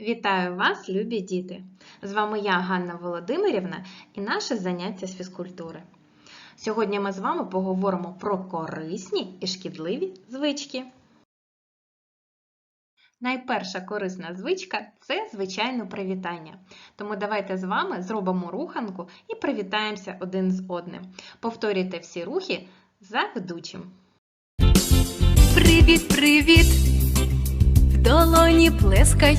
Вітаю вас, любі діти! З вами я, Ганна Володимирівна, і наше заняття з фізкультури. Сьогодні ми з вами поговоримо про корисні і шкідливі звички. Найперша корисна звичка це, звичайно, привітання. Тому давайте з вами зробимо руханку і привітаємося один з одним. Повторюйте всі рухи за ведучим. Привіт, привіт, в долоні плескай.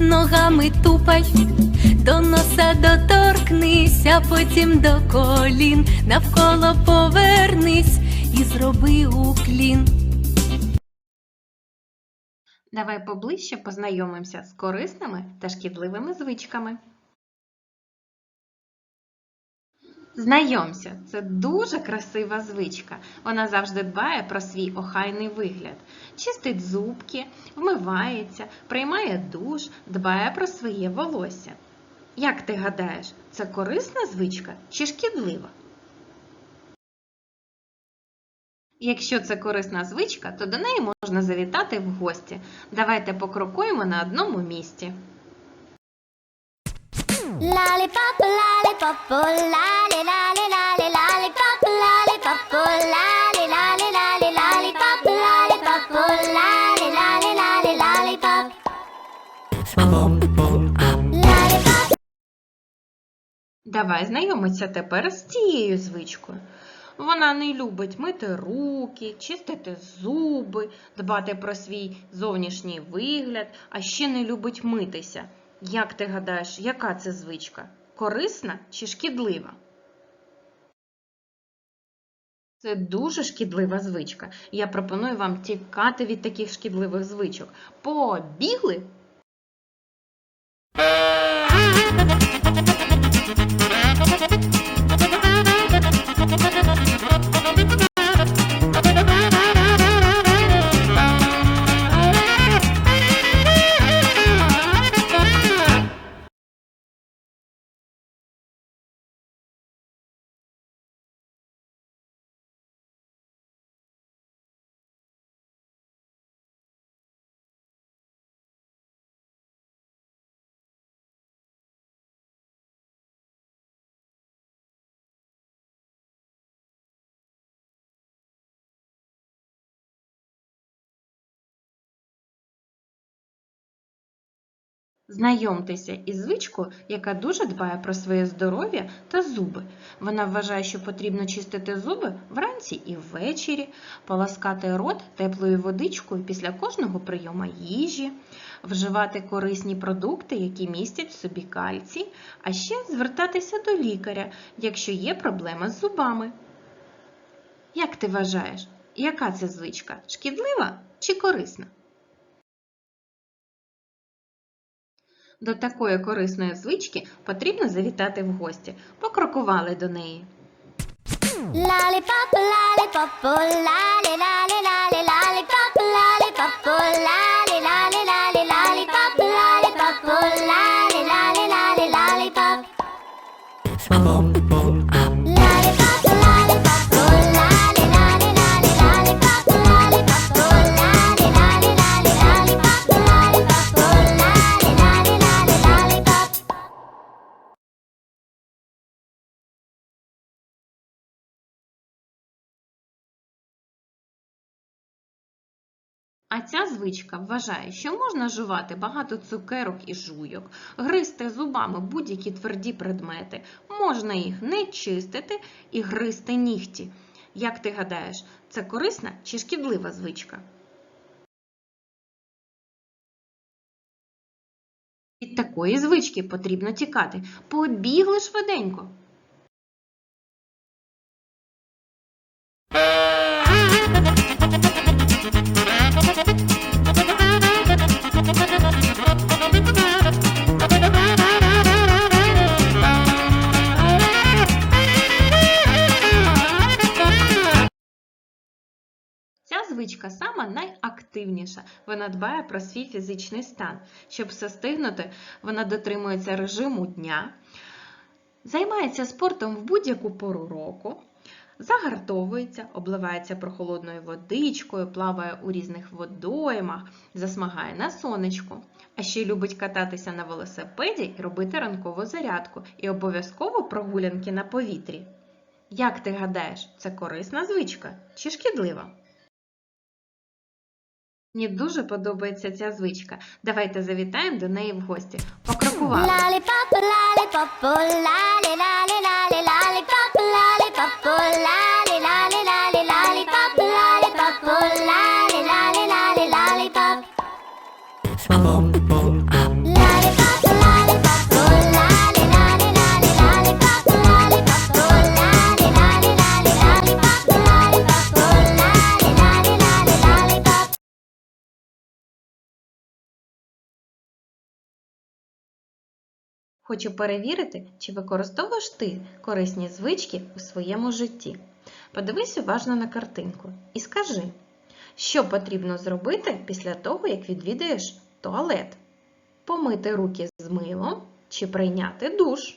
ногами тупай, до носа доторкнися, потім до колін, навколо повернись і зроби уклін. Давай поближче познайомимося з корисними та шкідливими звичками. Знайомся, це дуже красива звичка. Вона завжди дбає про свій охайний вигляд. Чистить зубки, вмивається, приймає душ, дбає про своє волосся. Як ти гадаєш, це корисна звичка чи шкідлива? Якщо це корисна звичка, то до неї можна завітати в гості. Давайте покрокуємо на одному місці. Lollipop, lollipop, oh, lolly, lolly, lolly, lollipop, lollipop, oh, lolly, lolly, lolly, lollipop, lollipop, oh, lolly, lolly, lolly, lollipop. Lollipop, Давай знайомитися тепер з цією звичкою. Вона не любить мити руки, чистити зуби, дбати про свій зовнішній вигляд, а ще не любить митися. Як ти гадаєш, яка це звичка? Корисна чи шкідлива? Це дуже шкідлива звичка. Я пропоную вам тікати від таких шкідливих звичок. Побігли Знайомтеся із звичкою, яка дуже дбає про своє здоров'я та зуби. Вона вважає, що потрібно чистити зуби вранці і ввечері, поласкати рот теплою водичкою після кожного прийому їжі, вживати корисні продукти, які містять в собі кальцій, а ще звертатися до лікаря, якщо є проблеми з зубами. Як ти вважаєш, яка це звичка? Шкідлива чи корисна? До такої корисної звички потрібно завітати в гості. Покрокували до неї. lollipop, lollipop, oh, lolly, lolly, А ця звичка вважає, що можна жувати багато цукерок і жуйок, гризти зубами будь-які тверді предмети, можна їх не чистити і гризти нігті. Як ти гадаєш, це корисна чи шкідлива звичка? Від такої звички потрібно тікати. Побігли швиденько. Звичка сама найактивніша. Вона дбає про свій фізичний стан. Щоб все стигнути, вона дотримується режиму дня, займається спортом в будь-яку пору року, загартовується, обливається прохолодною водичкою, плаває у різних водоймах, засмагає на сонечку. А ще любить кататися на велосипеді і робити ранкову зарядку, і обов'язково прогулянки на повітрі. Як ти гадаєш, це корисна звичка чи шкідлива? Мені дуже подобається ця звичка. Давайте завітаємо до неї в гості. Покрокували. Lollipop, Хочу перевірити, чи використовуєш ти корисні звички у своєму житті. Подивись уважно на картинку і скажи, що потрібно зробити після того, як відвідаєш туалет? Помити руки з милом чи прийняти душ?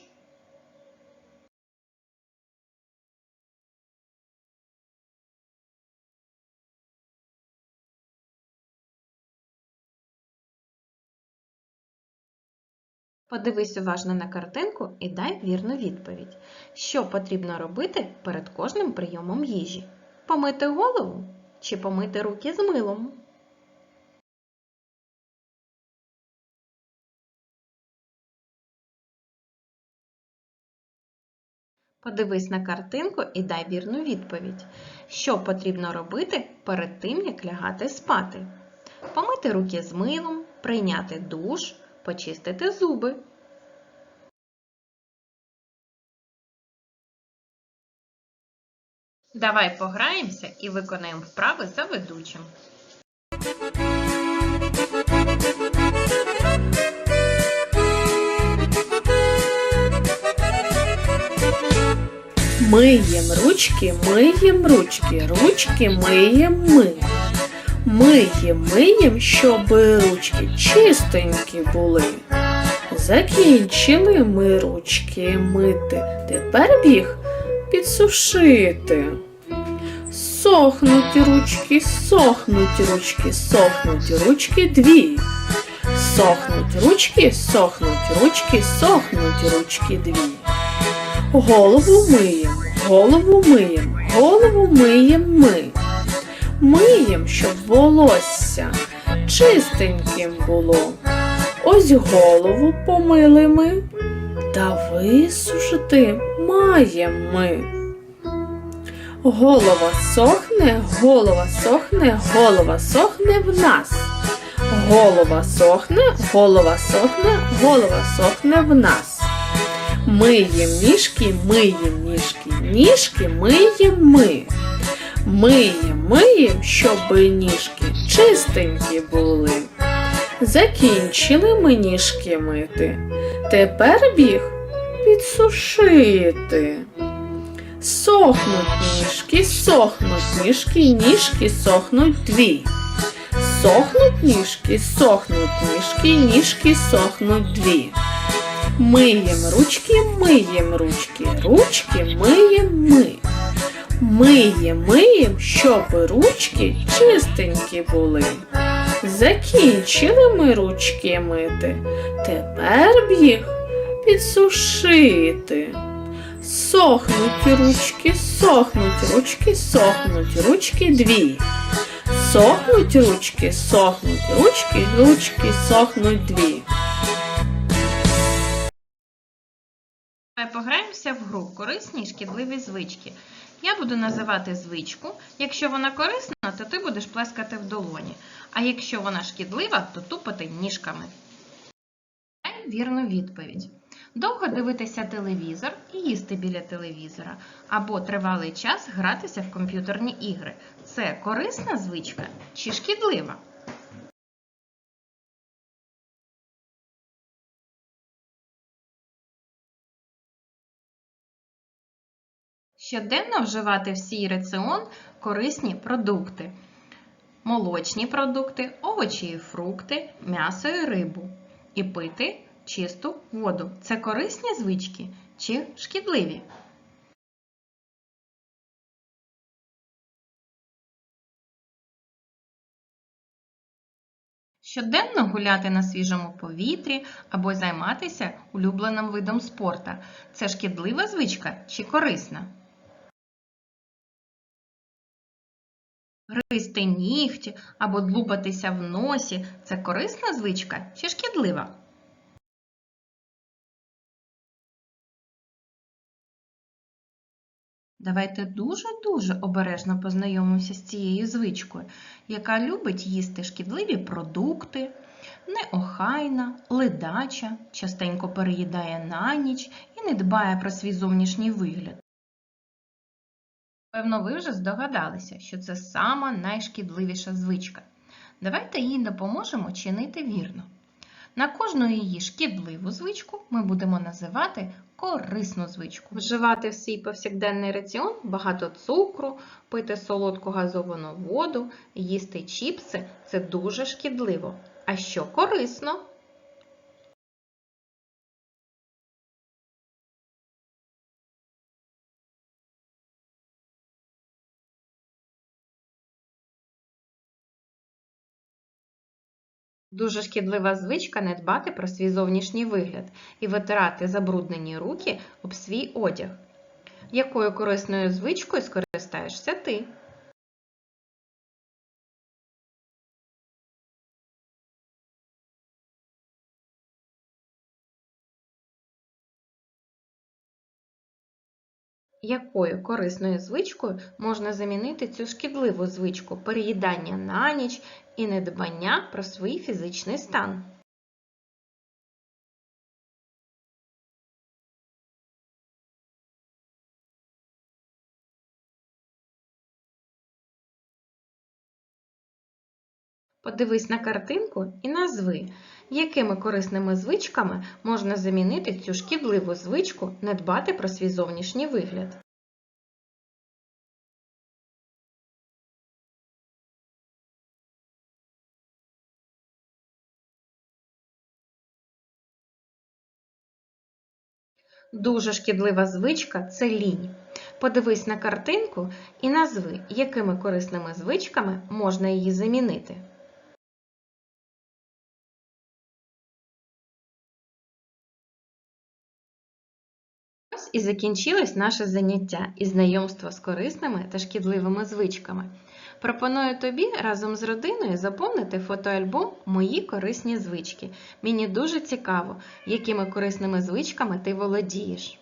Подивись уважно на картинку і дай вірну відповідь. Що потрібно робити перед кожним прийомом їжі? Помити голову чи помити руки з милом? Подивись на картинку і дай вірну відповідь. Що потрібно робити перед тим, як лягати спати? Помити руки з милом, прийняти душ, почистити зуби. Давай пограємося і виконаємо вправи за ведучим. Миєм ручки, миєм ручки, ручки миєм ми. Миєм, миєм, щоб ручки чистенькі були. Закінчили ми ручки мити, тепер б їх підсушити. Сохнуть ручки, сохнуть ручки, сохнуть ручки дві. Сохнуть ручки, сохнуть ручки, сохнуть ручки дві. Голову миєм, голову миєм, голову миєм ми. Миєм, щоб волосся чистеньким було. Ось голову помили ми, та висушити маєм ми. Голова сохне, голова сохне, голова сохне в нас. Голова сохне, голова сохне, голова сохне в нас. Миєм ніжки, миєм ніжки, ніжки миєм ми. Миєм, миєм, щоб ніжки чистенькі були. Закінчили ми ніжки мити. Тепер б їх підсушити. Сохнуть ніжки, сохнуть ніжки, ніжки сохнуть дві. Сохнуть ніжки, сохнуть ніжки, ніжки сохнуть дві. Миєм ручки, миєм ручки, ручки миєм ми. Миєм, миєм, щоб ручки чистенькі були. Закінчили ми ручки мити, тепер б їх підсушити. Сохнуть ручки, сохнуть ручки, сохнуть ручки дві. Сохнуть ручки, сохнуть ручки, ручки сохнуть дві. Пограємося в гру корисні шкідливі звички. Я буду називати звичку. Якщо вона корисна, то ти будеш плескати в долоні. А якщо вона шкідлива, то тупати ніжками. Дай вірну відповідь. Довго дивитися телевізор і їсти біля телевізора, або тривалий час гратися в комп'ютерні ігри. Це корисна звичка чи шкідлива? Щоденно вживати в свій раціон корисні продукти. молочні продукти, овочі і фрукти, м'ясо і рибу. І пити чисту воду. Це корисні звички чи шкідливі? Щоденно гуляти на свіжому повітрі або займатися улюбленим видом спорту. Це шкідлива звичка чи корисна? Гризти нігті або длупатися в носі це корисна звичка чи шкідлива? Давайте дуже-дуже обережно познайомимося з цією звичкою, яка любить їсти шкідливі продукти, неохайна, ледача, частенько переїдає на ніч і не дбає про свій зовнішній вигляд. Певно, ви вже здогадалися, що це сама найшкідливіша звичка. Давайте їй допоможемо чинити вірно. На кожну її шкідливу звичку ми будемо називати корисну звичку. Вживати в свій повсякденний раціон багато цукру, пити солодку газовану воду, їсти чіпси це дуже шкідливо. А що корисно? Дуже шкідлива звичка не дбати про свій зовнішній вигляд і витирати забруднені руки об свій одяг. Якою корисною звичкою скористаєшся ти? Якою корисною звичкою можна замінити цю шкідливу звичку переїдання на ніч і недбання про свій фізичний стан? Подивись на картинку і назви, якими корисними звичками можна замінити цю шкідливу звичку не дбати про свій зовнішній вигляд. Дуже шкідлива звичка це лінь. Подивись на картинку і назви, якими корисними звичками можна її замінити. І закінчилось наше заняття і знайомство з корисними та шкідливими звичками. Пропоную тобі разом з родиною заповнити фотоальбом Мої корисні звички. Мені дуже цікаво, якими корисними звичками ти володієш.